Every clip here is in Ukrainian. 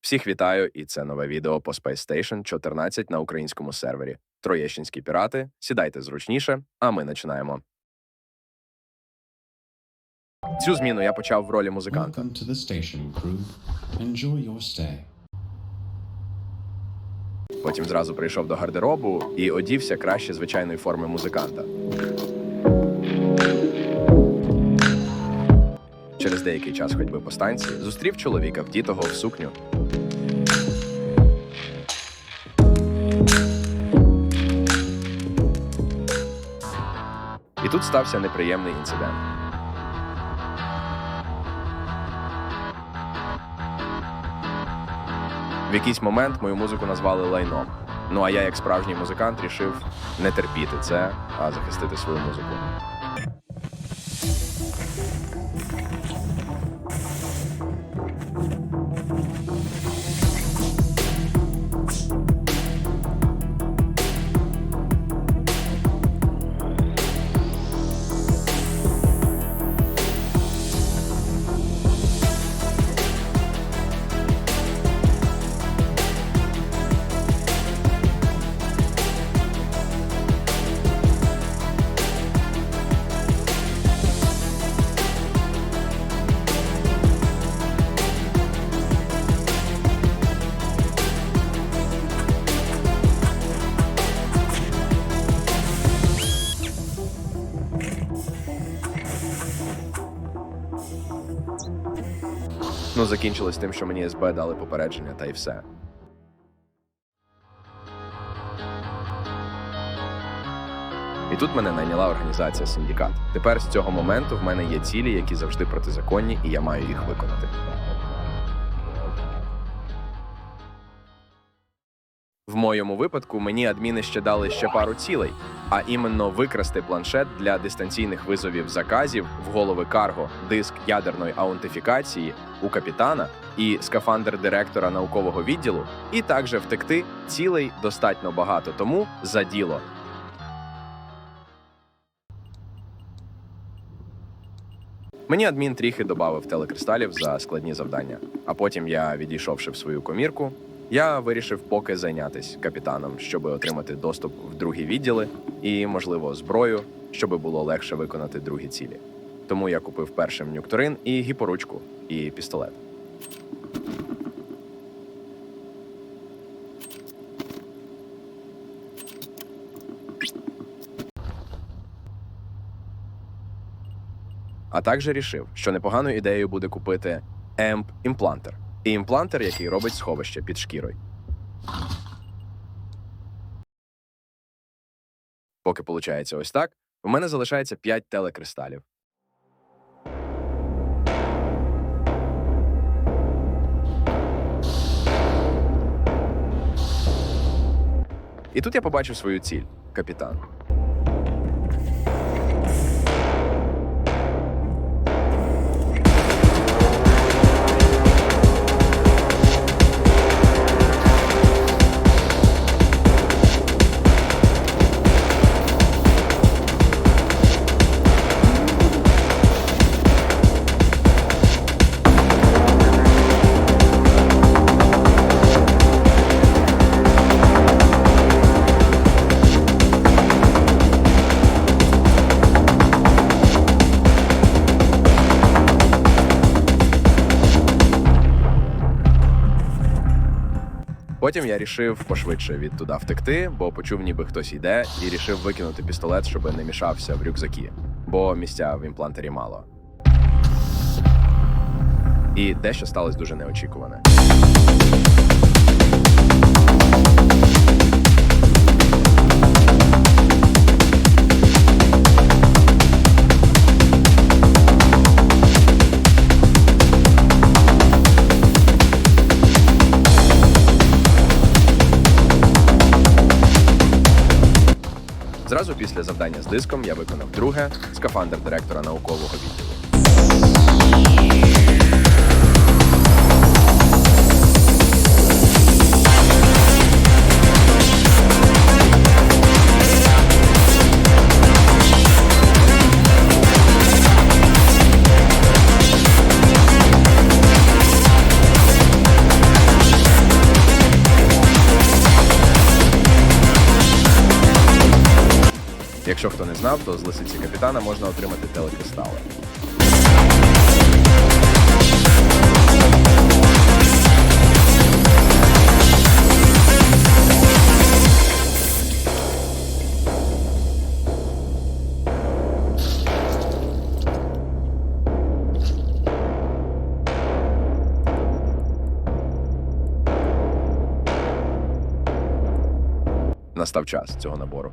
Всіх вітаю, і це нове відео по Space Station 14 на українському сервері. Троєщинські пірати. Сідайте зручніше, а ми починаємо. Цю зміну я почав в ролі музиканта. Welcome to the station, crew. Enjoy your stay. Потім зразу прийшов до гардеробу і одівся краще звичайної форми музиканта. Через деякий час ходьби по станції зустрів чоловіка вдітого в сукню. І тут стався неприємний інцидент. В якийсь момент мою музику назвали лайном. Ну а я, як справжній музикант, рішив не терпіти це, а захистити свою музику. Ну, закінчилось тим, що мені СБ дали попередження, та й все. І тут мене найняла організація Синдикат. Тепер з цього моменту в мене є цілі, які завжди протизаконні, і я маю їх виконати. В моєму випадку мені адміни ще дали ще пару цілей, а іменно викрасти планшет для дистанційних визовів заказів в голови Карго, диск ядерної аутентифікації у капітана і скафандр директора наукового відділу, і також втекти цілей достатньо багато тому за діло. Мені адмін трохи додав телекристалів за складні завдання. А потім я, відійшовши в свою комірку, я вирішив поки зайнятися капітаном, щоб отримати доступ в другі відділи і, можливо, зброю, щоб було легше виконати другі цілі. Тому я купив першим нюкторин і гіпоручку, і пістолет. А також рішив, що непоганою ідеєю буде купити емп імплантер і імплантер, який робить сховище під шкірою. Поки виходить ось так, у мене залишається 5 телекристалів. І тут я побачив свою ціль капітан. Потім я рішив пошвидше від туди втекти, бо почув, ніби хтось йде, і рішив викинути пістолет, щоб не мішався в рюкзаки, бо місця в імплантері мало. І дещо сталося дуже неочікуване. Зразу після завдання з диском я виконав друге скафандр директора наукового відділу. Якщо хто не знав, то з лисиці капітана можна отримати телекристали. Настав час цього набору.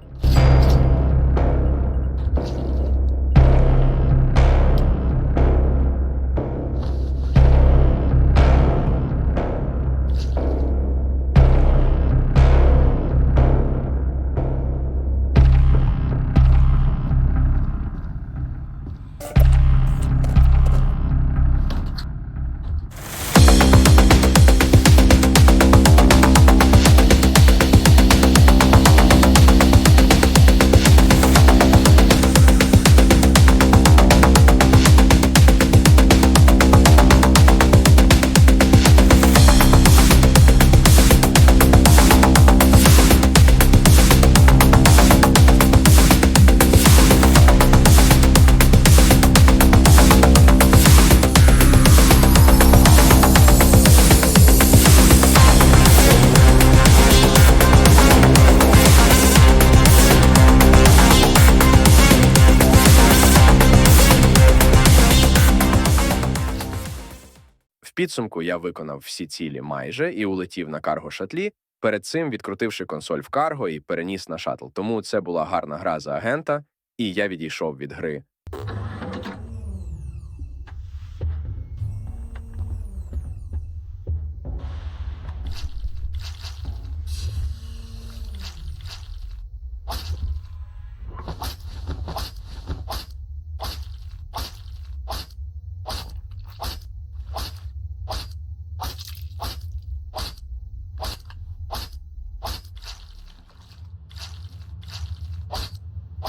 Підсумку я виконав всі цілі майже і улетів на карго шатлі. Перед цим відкрутивши консоль в карго і переніс на шатл. Тому це була гарна гра за агента, і я відійшов від гри.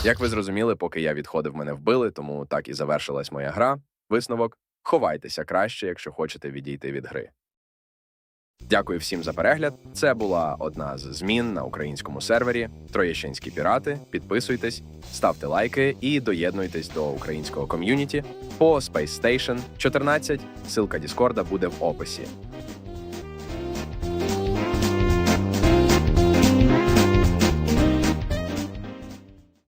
Як ви зрозуміли, поки я відходив, мене вбили, тому так і завершилась моя гра. Висновок: ховайтеся краще, якщо хочете відійти від гри. Дякую всім за перегляд. Це була одна з змін на українському сервері. Троєщинські пірати. Підписуйтесь, ставте лайки і доєднуйтесь до українського ком'юніті по Space Station 14. Силка Діскорда буде в описі.